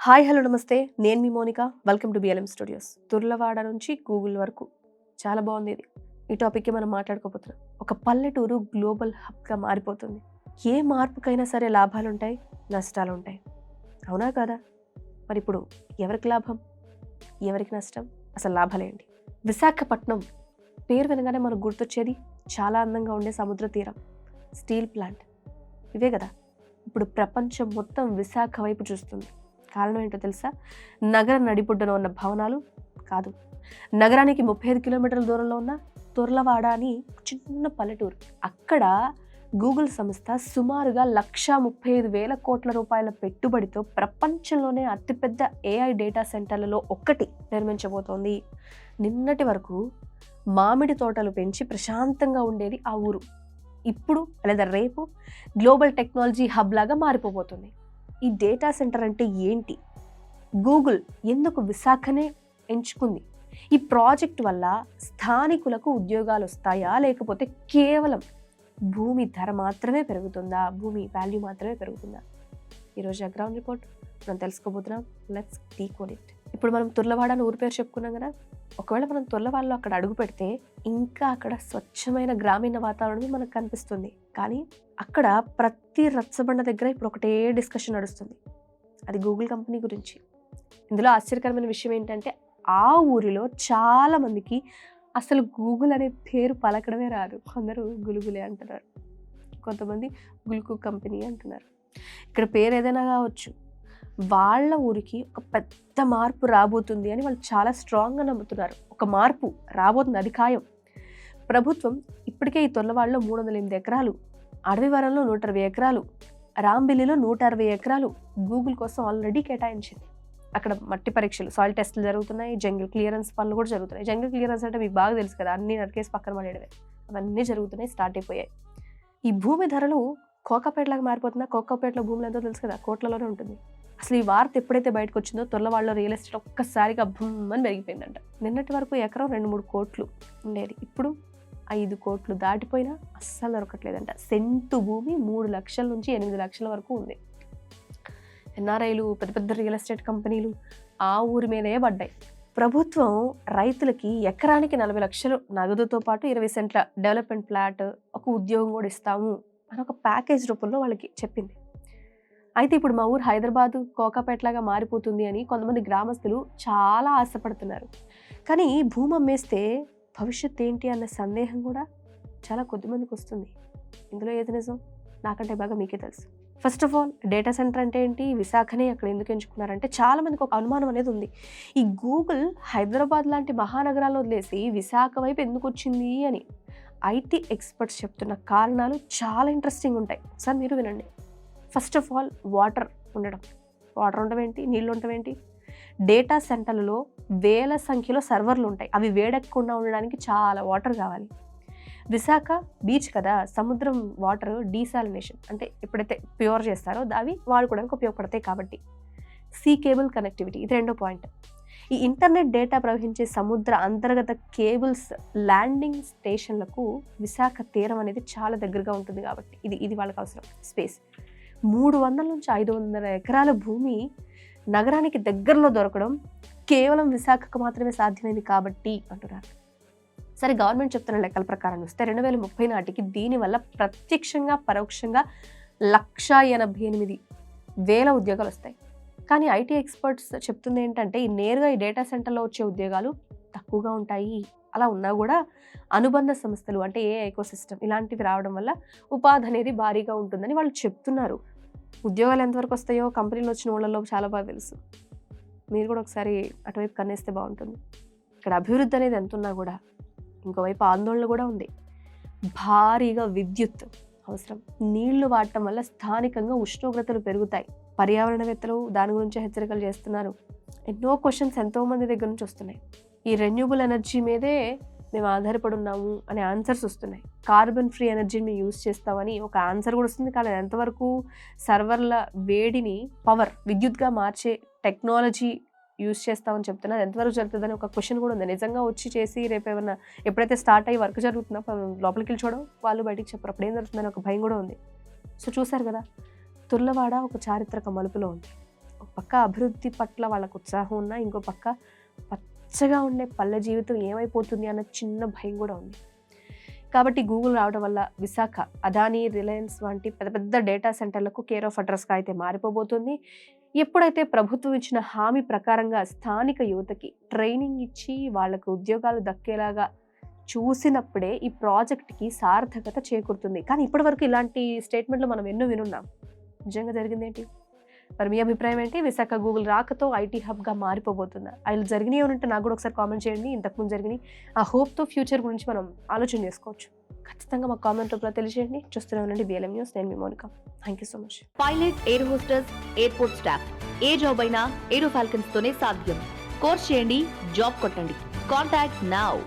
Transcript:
Hi hello నమస్తే. నేను మీ Monika. Welcome to BLM studios Turlavada నుంచి గూగుల్ వరకు. చాలా బాగుంది ఇది. ఈ టాపిక్కి మనం మాట్లాడుకోబోతున్నాం. ఒక పల్లెటూరు గ్లోబల్ హబ్గా మారిపోతుంది. ఏ మార్పుకైనా సరే లాభాలు ఉంటాయి నష్టాలు ఉంటాయి అవునా కదా? మరి ఇప్పుడు ఎవరికి లాభం? ఎవరికి నష్టం? అసలు లాభాలేంటి? విశాఖపట్నం పేరు వినగానే మనకు గుర్తొచ్చేది చాలా అందంగా ఉండే సముద్ర తీరం స్టీల్ ప్లాంట్. ఇవే కదా. ఇప్పుడు ప్రపంచం మొత్తం విశాఖ వైపు చూస్తుంది. కారణం ఏంటో తెలుసా? నగర నడిబొడ్డున ఉన్న భవనాలు కాదు. నగరానికి ముప్పై ఐదు కిలోమీటర్ల దూరంలో ఉన్న తొర్లవాడ అని చిన్న పల్లెటూరు. అక్కడ గూగుల్ సంస్థ సుమారుగా లక్ష ముప్పై ఐదు వేల కోట్ల రూపాయల పెట్టుబడితో ప్రపంచంలోనే అతిపెద్ద ఏఐ డేటా సెంటర్లలో ఒక్కటి నిర్మించబోతోంది. నిన్నటి వరకు మామిడి తోటలు పెంచి ప్రశాంతంగా ఉండేది ఆ ఊరు. ఇప్పుడు లేదా రేపు గ్లోబల్ టెక్నాలజీ హబ్ లాగా మారిపోబోతుంది. ఈ డేటా సెంటర్ అంటే ఏంటి? గూగుల్ ఎందుకు విశాఖనే ఎంచుకుంది? ఈ ప్రాజెక్ట్ వల్ల స్థానికులకు ఉద్యోగాలు వస్తాయా? లేకపోతే కేవలం భూమి ధర మాత్రమే పెరుగుతుందా? భూమి వాల్యూ మాత్రమే పెరుగుతుందా? ఈరోజు గ్రౌండ్ రిపోర్ట్ మనం తెలుసుకోబోతున్నాం. లెట్స్ డీకోడ్ ఇట్ ఇప్పుడు మనం తుర్లవాడ అని ఊరి పేరు చెప్పుకున్నాం కదా? ఒకవేళ మనం తుర్లవాడలో అక్కడ అడుగు పెడితే ఇంకా అక్కడ స్వచ్ఛమైన గ్రామీణ వాతావరణం మనకు కనిపిస్తుంది. కానీ అక్కడ ప్రతి రచ్చబండ దగ్గర ఇప్పుడు ఒకటే డిస్కషన్ నడుస్తుంది. అది గూగుల్ కంపెనీ గురించి. ఇందులో ఆశ్చర్యకరమైన విషయం ఏంటంటే ఆ ఊరిలో చాలామందికి అసలు గూగుల్ అనే పేరు పలకడమే రాదు. కొందరు గులుగులే అంటున్నారు. కొంతమంది గుల్కు కంపెనీ అంటున్నారు. ఇక్కడ పేరు ఏదైనా కావచ్చు. వాళ్ళ ఊరికి ఒక పెద్ద మార్పు రాబోతుంది అని వాళ్ళు చాలా స్ట్రాంగ్గా నమ్ముతున్నారు. ఒక మార్పు రాబోతుంది అది ఖాయం ప్రభుత్వం ఇప్పటికే ఈ తొల్లవాడలో మూడు వందల ఎనిమిది ఎకరాలు అడవివరంలో నూట అరవై ఎకరాలు రాంబిల్లిలో నూట అరవై ఎకరాలు గూగుల్ కోసం ఆల్రెడీ కేటాయించింది. అక్కడ మట్టి పరీక్షలు సాయిల్ టెస్టులు జరుగుతున్నాయి జంగిల్ క్లియరెన్స్ పనులు కూడా జరుగుతున్నాయి. జంగిల్ క్లియరెన్స్ అంటే మీకు బాగా తెలుసు కదా అన్ని నరికేసి పక్కన పడేయడమే. అవన్నీ జరుగుతున్నాయి స్టార్ట్ అయిపోయాయి. ఈ భూమి ధరలు కోకాపేటలాగా మారిపోతున్నా కోకాపేటలో భూములు ఎంతో తెలుసు కదా కోట్లలోనే ఉంటుంది. అసలు ఈ వార్త ఎప్పుడైతే బయటకు వచ్చిందో తొల్లవాళ్ళలో రియల్ ఎస్టేట్ ఒక్కసారిగా భూమని పెరిగిపోయిందంట. నిన్నటి వరకు ఎకరం రెండు మూడు కోట్లు ఉండేది. ఇప్పుడు ఐదు కోట్లు దాటిపోయినా అస్సలు దొరకట్లేదంట. సెంటు భూమి మూడు లక్షల నుంచి ఎనిమిది లక్షల వరకు ఉంది. ఎన్ఆర్ఐలు పెద్ద పెద్ద రియల్ ఎస్టేట్ కంపెనీలు ఆ ఊరి మీదే పడ్డాయి. ప్రభుత్వం రైతులకి ఎకరానికి నలభై లక్షలు నగదుతో పాటు ఇరవై సెంట్ల డెవలప్మెంట్ ప్లాట్ ఒక ఉద్యోగం కూడా ఇస్తాము అని ఒక ప్యాకేజ్ రూపంలో వాళ్ళకి చెప్పింది. అయితే ఇప్పుడు మా ఊరు హైదరాబాదు కోకాపేటలాగా మారిపోతుంది అని కొంతమంది గ్రామస్తులు చాలా ఆశపడుతున్నారు. కానీ భూమి అమ్మేస్తే భవిష్యత్ ఏంటి అన్న సందేహం కూడా చాలా కొద్దిమందికి వస్తుంది. ఇందులో ఏది నిజం? నాకంటే బాగా మీకే తెలుసు. First of all data centre అంటే ఏంటి? విశాఖనే అక్కడ ఎందుకు ఎంచుకున్నారంటే చాలా మందికి ఒక అనుమానం అనేది ఉంది. ఈ గూగుల్ హైదరాబాద్ లాంటి మహానగరాల్లో వదిలేసి విశాఖ వైపు ఎందుకు వచ్చింది అని ఐటీ ఎక్స్పర్ట్స్ చెప్తున్న కారణాలు చాలా ఇంట్రెస్టింగ్ ఉంటాయి. సార్ మీరు వినండి. ఫస్ట్ ఆఫ్ ఆల్ వాటర్ ఉండడం. వాటర్ ఉండడం ఏంటి? నీళ్ళు ఉండడం ఏంటి? డేటా సెంటర్లలో వేల సంఖ్యలో సర్వర్లు ఉంటాయి. అవి వేడెక్కకుండా ఉండడానికి చాలా వాటర్ కావాలి. విశాఖ బీచ్ కదా సముద్రం వాటర్ డీసాలినేషన్ అంటే ఎప్పుడైతే ప్యూర్ చేస్తారో అవి వాడుకోవడానికి ఉపయోగపడతాయి కాబట్టి. సీ కేబుల్ కనెక్టివిటీ ఇది రెండో పాయింట్ ఈ ఇంటర్నెట్ డేటా ప్రవహించే సముద్ర అంతర్గత కేబుల్స్ ల్యాండింగ్ స్టేషన్లకు విశాఖ తీరం అనేది చాలా దగ్గరగా ఉంటుంది కాబట్టి ఇది ఇది వాళ్ళకి అవసరం. స్పేస్ మూడు వందల నుంచి ఐదు వందల ఎకరాల భూమి నగరానికి దగ్గరలో దొరకడం కేవలం విశాఖకు మాత్రమే సాధ్యమైంది కాబట్టి అంటున్నారు. సరే గవర్నమెంట్ చెప్తున్న లెక్కల ప్రకారం చూస్తే రెండు వేల ముప్పై నాటికి దీనివల్ల ప్రత్యక్షంగా పరోక్షంగా లక్ష ఎనభై ఎనిమిది వేల ఉద్యోగాలు వస్తాయి. కానీ ఐటీ ఎక్స్పర్ట్స్ చెప్తుంది ఏంటంటే ఈ నేరుగా ఈ డేటా సెంటర్లో వచ్చే ఉద్యోగాలు తక్కువగా ఉంటాయి. అలా ఉన్నా కూడా అనుబంధ సంస్థలు అంటే ఏ ఎకోసిస్టమ్ ఇలాంటివి రావడం వల్ల ఉపాధి అనేది భారీగా ఉంటుందని వాళ్ళు చెప్తున్నారు. ఉద్యోగాలు ఎంతవరకు వస్తాయో కంపెనీలు వచ్చిన వాళ్ళలో చాలా బాగా తెలుసు. మీరు కూడా ఒకసారి అటువైపు కన్నేస్తే బాగుంటుంది. ఇక్కడ అభివృద్ధి అనేది ఎంత ఉన్నా కూడా ఇంకోవైపు ఆందోళన కూడా ఉంది. భారీగా విద్యుత్ అవసరం. నీళ్ళు వాడటం వల్ల స్థానికంగా ఉష్ణోగ్రతలు పెరుగుతాయి. పర్యావరణవేత్తలు దాని గురించి హెచ్చరికలు చేస్తున్నారు. ఎన్నో క్వశ్చన్స్ ఎంతోమంది దగ్గర నుంచి వస్తున్నాయి. ఈ రెన్యూబుల్ ఎనర్జీ మీదే మేము ఆధారపడి ఉన్నాము అనే ఆన్సర్స్ వస్తున్నాయి. కార్బన్ ఫ్రీ ఎనర్జీని మేము యూస్ చేస్తామని ఒక ఆన్సర్ కూడా వస్తుంది. కానీ ఎంతవరకు సర్వర్ల వేడిని పవర్ విద్యుత్గా మార్చే టెక్నాలజీ యూస్ చేస్తామని చెప్తున్నా అది ఎంతవరకు జరుగుతుందని ఒక క్వశ్చన్ కూడా ఉంది. నిజంగా వచ్చి చేసి రేపు ఏమైనా ఎప్పుడైతే స్టార్ట్ అయ్యి వర్క్ జరుగుతుందో లోపలికి వెళ్ళి చూడడం వాళ్ళు బయటికి చెప్పరు. అప్పుడు ఏం జరుగుతుందని ఒక భయం కూడా ఉంది. సో చూసారు కదా తుర్లవాడ ఒక చారిత్రక మలుపులో ఉంది. ఒక పక్క అభివృద్ధి పట్ల వాళ్ళకు ఉత్సాహం ఉన్నా ఇంకో పక్క పచ్చగా ఉండే పల్లె జీవితం ఏమైపోతుంది అన్న చిన్న భయం కూడా ఉంది. కాబట్టి గూగుల్ రావడం వల్ల విశాఖ అదానీ రిలయన్స్ వంటి పెద్ద పెద్ద డేటా సెంటర్లకు కేర్ ఆఫ్ అడ్రస్గా అయితే మారిపోబోతుంది. ఎప్పుడైతే ప్రభుత్వం ఇచ్చిన హామీ ప్రకారంగా స్థానిక యువతకి ట్రైనింగ్ ఇచ్చి వాళ్ళకు ఉద్యోగాలు దక్కేలాగా చూసినప్పుడే ఈ ప్రాజెక్ట్కి సార్థకత చేకూరుతుంది. కానీ ఇప్పటివరకు ఇలాంటి స్టేట్మెంట్లు మనం ఎన్నో వినున్నాం. నిజంగా జరిగిందేంటి? మరి మీ అభిప్రాయం ఏంటి? విశాఖ గూగుల్ రాకతో ఐటీ హబ్గా మారిపోబోతుందా. అవి జరిగినాయి ఉంటే నాకు కూడా ఒకసారి కామెంట్ చేయండి. ఇంతకుముందు జరిగినాయి ఆ హోప్తో ఫ్యూచర్ గురించి మనం ఆలోచన చేసుకోవచ్చు. ఖచ్చితంగా మా కామెంట్ రూపంలో తెలియజేయండి. చూస్తూనే ఉండండి బిఎల్ఎం న్యూస్ నేను మీ Monika. Thank you so much pilot air hostesses airport staff A job అయినా ఏరో ఫాల్కన్స్ తోనే సాధ్యం. కోర్స్ చేయండి జాబ్ కొట్టండి. Contact now